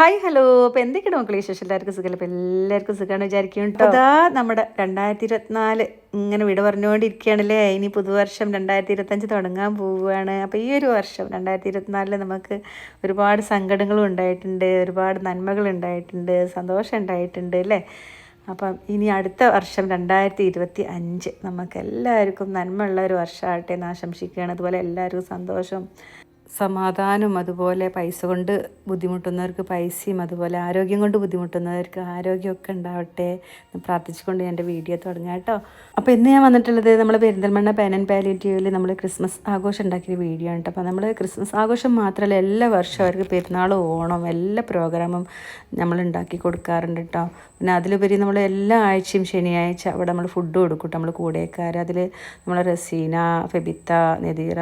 Hi hello. അപ്പോൾ എന്തൊക്കെയാണ് മക്കളെ വിശേഷം? എല്ലാവർക്കും സുഖമല്ല അപ്പോൾ എല്ലാവർക്കും സുഖമാണ് വിചാരിക്കും കേട്ടോ അതാ നമ്മുടെ രണ്ടായിരത്തി ഇരുപത്തിനാല് ഇങ്ങനെ വിട പറഞ്ഞുകൊണ്ടിരിക്കുകയാണല്ലേ. ഇനി പുതുവർഷം രണ്ടായിരത്തി ഇരുപത്തഞ്ച് തുടങ്ങാൻ പോവുകയാണ്. അപ്പോൾ ഈ ഒരു വർഷം രണ്ടായിരത്തി ഇരുപത്തിനാലിൽ നമുക്ക് ഒരുപാട് സങ്കടങ്ങളും ഉണ്ടായിട്ടുണ്ട്. ഒരുപാട് നന്മകൾ ഉണ്ടായിട്ടുണ്ട്. സന്തോഷം ഉണ്ടായിട്ടുണ്ട് അല്ലേ? അപ്പം ഇനി അടുത്ത വർഷം രണ്ടായിരത്തി ഇരുപത്തി അഞ്ച് നമുക്ക് എല്ലാവർക്കും നന്മയുള്ള ഒരു വർഷമാകട്ടെ എന്ന് ആശംസിക്കുകയാണ്. അതുപോലെ എല്ലാവർക്കും സന്തോഷം. സമാധാനം അതുപോലെ പൈസ കൊണ്ട് ബുദ്ധിമുട്ടുന്നവർക്ക് പൈസയും അതുപോലെ ആരോഗ്യം കൊണ്ട് ബുദ്ധിമുട്ടുന്നവർക്ക് ആരോഗ്യമൊക്കെ ഉണ്ടാവട്ടെ എന്ന് പ്രാർത്ഥിച്ചുകൊണ്ട് എന്റെ വീഡിയോ തുടങ്ങാം കേട്ടോ. അപ്പോൾ ഇന്ന് ഞാൻ വന്നിട്ടുള്ളത് നമ്മൾ പെരിന്തൽമണ്ണ പെൻ ആൻഡ് പാലിറ്റീവിൽ നമ്മൾ ക്രിസ്മസ് ആഘോഷം ഉണ്ടാക്കിയ വീഡിയോ കേട്ടോ. അപ്പോൾ നമ്മൾ ക്രിസ്മസ് ആഘോഷം മാത്രമല്ല എല്ലാ വർഷവും അവർക്ക് പെരുന്നാളും ഓണം എല്ലാ പ്രോഗ്രാമും നമ്മൾ ഉണ്ടാക്കി കൊടുക്കാറുണ്ട് കേട്ടോ. പിന്നെ അതിലുപരി നമ്മൾ എല്ലാ ആഴ്ചയും ശനിയാഴ്ച അവിടെ നമ്മൾ ഫുഡ് കൊടുക്കും. നമ്മൾ കൂടെക്കാർ അതിൽ നമ്മൾ റസീന ഫെബിത്ത നദീറ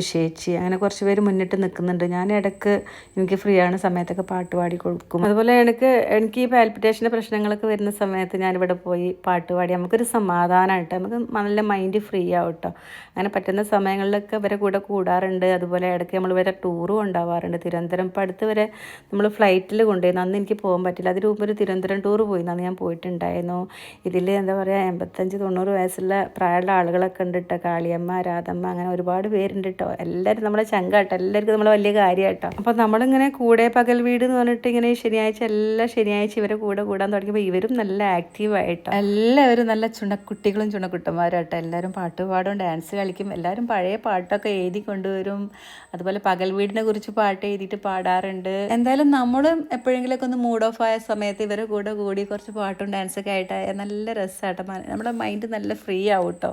ഉഷേച്ചി അങ്ങനെ കുറച്ച് പേര് മുന്നിട്ട് നിൽക്കുന്നുണ്ട്. ഞാൻ ഇടയ്ക്ക് എനിക്ക് ഫ്രീ ആണ് സമയത്തൊക്കെ പാട്ട് പാടി കൊടുക്കും. അതുപോലെ എനിക്ക് എനിക്ക് ഈ പാൽപിറ്റേഷന്റെ പ്രശ്നങ്ങളൊക്കെ വരുന്ന സമയത്ത് ഞാനിവിടെ പോയി പാട്ട് പാടി നമുക്കൊരു സമാധാനമായിട്ട് നമുക്ക് നല്ല മൈൻഡ് ഫ്രീ ആവും കേട്ടോ. അങ്ങനെ പറ്റുന്ന സമയങ്ങളിലൊക്കെ ഇവരെ കൂടെ കൂടാറുണ്ട്. അതുപോലെ ഇടയ്ക്ക് നമ്മൾ വരെ ടൂറും ഉണ്ടാവാറുണ്ട് തിരുവനന്തപുരം ഇപ്പം അടുത്ത് വരെ നമ്മൾ ഫ്ലൈറ്റിൽ കൊണ്ടുപോയി. അന്ന് എനിക്ക് പോകാൻ പറ്റില്ല. അതിന് മുമ്പ് ഒരു തിരുവനന്തപുരം ടൂർ പോയി എന്നാണ് ഞാൻ പോയിട്ടുണ്ടായിരുന്നു. ഇതിൽ എന്താ പറയുക എൺപത്തഞ്ച് തൊണ്ണൂറ് വയസ്സുള്ള പ്രായമുള്ള ആളുകളൊക്കെ ഉണ്ട് കേട്ടോ കാളിയമ്മ രാധമ്മ അങ്ങനെ ഒരുപാട് പേരുണ്ട് കേട്ടോ എല്ലാവരും നമ്മളെ ചങ്കാട്ടോ. എല്ലാവർക്കും നമ്മളെ വലിയ കാര്യമായിട്ടോ അപ്പോൾ നമ്മളിങ്ങനെ കൂടെ പകൽ വീട് എന്ന് പറഞ്ഞിട്ട് ഇങ്ങനെ ശനിയാഴ്ച എല്ലാ ശനിയാഴ്ച ഇവരെ കൂടെ കൂടാൻ തുടങ്ങിയപ്പോൾ ഇവരും നല്ല ആക്റ്റീവായിട്ടോ എല്ലാവരും നല്ല ചുണക്കുട്ടികളും ചുണക്കുട്ടന്മാരാട്ടോ. എല്ലാവരും പാട്ട് പാടും ഡാൻസ് കളിക്കും. എല്ലാവരും പഴയ പാട്ടൊക്കെ എഴുതി കൊണ്ടുവരും. അതുപോലെ പകൽ വീടിനെ കുറിച്ച് പാട്ട് എഴുതിയിട്ട് പാടാറുണ്ട്. എന്തായാലും നമ്മളും എപ്പോഴെങ്കിലുമൊക്കെ ഒന്ന് മൂഡ് ഓഫ് ആയ സമയത്ത് ഇവരെ കൂടെ കൂടി കുറച്ച് പാട്ടും ഡാൻസൊക്കെ ആയിട്ട് നല്ല രസമാട്ടോ നമ്മുടെ മൈൻഡ് നല്ല ഫ്രീ ആവും കേട്ടോ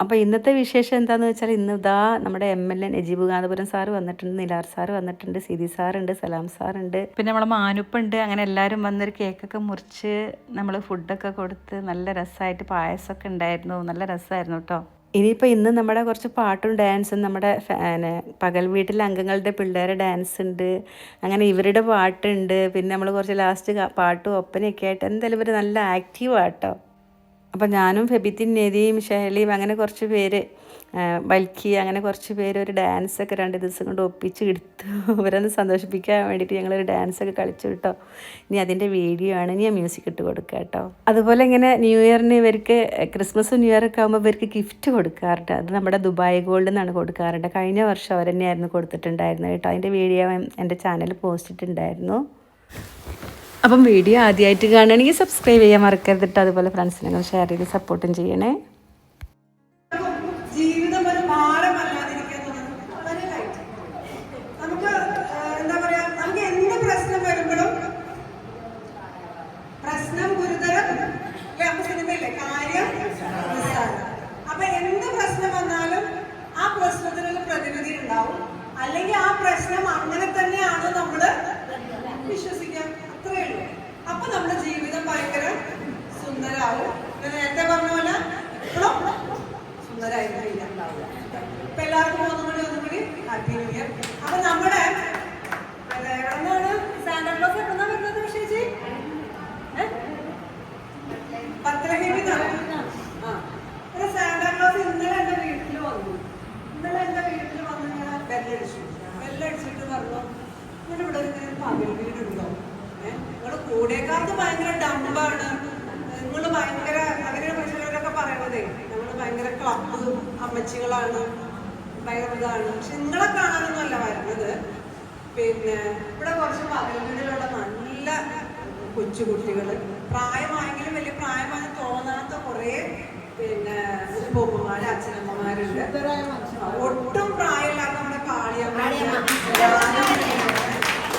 അപ്പോൾ ഇന്നത്തെ വിശേഷം എന്താണെന്ന് വെച്ചാൽ ഇന്ന് ഇതാ നമ്മുടെ M L A Najeeb Kanthapuram sir വന്നിട്ടുണ്ട് നിലാർ സാർ വന്നിട്ടുണ്ട് സിദി സാറുണ്ട് സലാം സാറുണ്ട് പിന്നെ നമ്മളെ മാനുപ്പുണ്ട് അങ്ങനെ എല്ലാവരും വന്നൊരു കേക്കൊക്കെ മുറിച്ച് നമ്മൾ ഫുഡൊക്കെ കൊടുത്ത് നല്ല രസമായിട്ട് പായസമൊക്കെ ഉണ്ടായിരുന്നു. നല്ല രസമായിരുന്നു കേട്ടോ ഇനിയിപ്പോൾ ഇന്ന് നമ്മുടെ കുറച്ച് പാട്ടും ഡാൻസും നമ്മുടെ പകൽ വീട്ടിലെ അംഗങ്ങളുടെ പിള്ളേരെ ഡാൻസ് ഉണ്ട്. അങ്ങനെ ഇവരുടെ പാട്ടുണ്ട്. പിന്നെ നമ്മൾ കുറച്ച് ലാസ്റ്റ് പാട്ടും ഒപ്പനയൊക്കെ ആയിട്ട് എന്തായാലും ഇവർ നല്ല ആക്റ്റീവ് ആട്ടോ അപ്പം ഞാനും ഫെബിത്തിൻ നദിയും ഷഹലിയും അങ്ങനെ കുറച്ച് പേര് ബൽക്കി അങ്ങനെ കുറച്ച് പേര് ഒരു ഡാൻസൊക്കെ രണ്ട് ദിവസം കൊണ്ട് ഒപ്പിച്ച് എടുത്തു. അവരൊന്ന് സന്തോഷിപ്പിക്കാൻ വേണ്ടിയിട്ട് ഞങ്ങളൊരു ഡാൻസൊക്കെ കളിച്ചു കേട്ടോ. ഇനി അതിന്റെ വീഡിയോ ആണ്. ഇനി ഞാൻ മ്യൂസിക് ഇട്ട് കൊടുക്കുക കേട്ടോ. അതുപോലെ ഇങ്ങനെ ന്യൂ ഇയറിന് ഇവർക്ക് ക്രിസ്മസും ന്യൂ ഇയറൊക്കെ ആകുമ്പോൾ ഇവർക്ക് ഗിഫ്റ്റ് കൊടുക്കാറുണ്ട്. അത് നമ്മുടെ ദുബായ് ഗോൾഡ് എന്നാണ് കൊടുക്കാറുണ്ട്. കഴിഞ്ഞ വർഷം അവർ തന്നെയായിരുന്നു കൊടുത്തിട്ടുണ്ടായിരുന്നത് കേട്ടോ. അതിന്റെ വീഡിയോ എന്റെ ചാനൽ പോസ്റ്റ് ഇട്ടിട്ടുണ്ടായിരുന്നു. അപ്പം വീഡിയോ ആദ്യമായിട്ട് കാണുകയാണെങ്കിൽ സബ്സ്ക്രൈബ് ചെയ്യാൻ മറക്കരുത് അതുപോലെ ഫ്രണ്ട്സിനൊക്കെ ഷെയർ ചെയ്ത് സപ്പോർട്ടും ചെയ്യണേ. ജീവിതം ഒരു വളരെ ലൈറ്റ് നമുക്ക് എന്താ എന്ത് പ്രശ്നം വരുമ്പോഴും പ്രശ്നം കാര്യം എന്ത് പ്രശ്നം വന്നാലും ആ പ്രതിവിധി ഉണ്ടാവും. അല്ലെങ്കിൽ ആ പ്രശ്നം അങ്ങനെ തന്നെയാണ് വിശ്വസിക്കാം അത്രേ ഉള്ളൂ. അപ്പൊ നമ്മുടെ ജീവിതം ഭയങ്കര സുന്ദരാവും. നേരത്തെ പറഞ്ഞ പോലെ ഇപ്പോഴും സുന്ദരായിരിക്കില്ല അപ്പൊ എല്ലാവർക്കും ഒന്നും കൂടി ഒന്നും കൂടി ഹാപ്പി ന്യൂ ഇയർ ഭയങ്കര ക്ലബ് അമ്മച്ചികളാണ് ഭയങ്കര ഇതാണ്. പക്ഷെ നിങ്ങളെ കാണാനൊന്നുമല്ല വരുന്നത്. പിന്നെ ഇവിടെ കുറച്ച് പകൽ വീടുകളുടെ നല്ല കൊച്ചുകുട്ടികൾ പ്രായമായെങ്കിലും വലിയ പ്രായമായി തോന്നാത്ത കുറേ പിന്നെ ഉപ്പുമ്മമാര് അച്ഛനമ്മമാരുണ്ട്. ഒട്ടും പ്രായമില്ലാത്ത നമ്മുടെ കാളിയമ്മ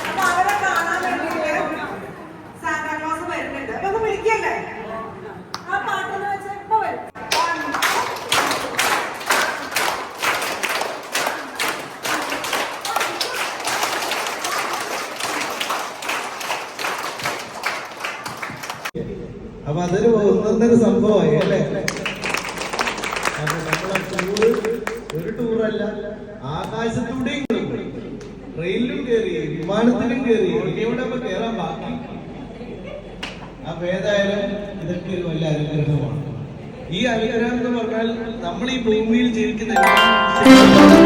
അപ്പൊ അവരെ കാണാൻ വേണ്ടിയിട്ട് സാന്റാക്ലോസ് വരുന്നുണ്ട് അപ്പൊ ഒന്ന് വിളിക്കല്ലേ ആ പാട്ടൊന്ന് വെച്ച് ഇപ്പൊ വരും അപ്പൊ അതൊരു ഒന്നൊന്നൊരു സംഭവമായി അല്ലേ? ഒരു ടൂറല്ല ആകാശത്തൂടെയും ട്രെയിനിലും കയറി വിമാനത്തിലും കയറി എവിടെ കയറാൻ ബാക്കി. അപ്പൊ ഏതായാലും ഇതൊക്കെ ഒരു വലിയ അനുഗ്രഹമാണ്. ഈ അനുഗ്രഹം എന്ന് പറഞ്ഞാൽ നമ്മൾ ഈ ഭൂമിയിൽ ജീവിക്കുന്ന എല്ലാ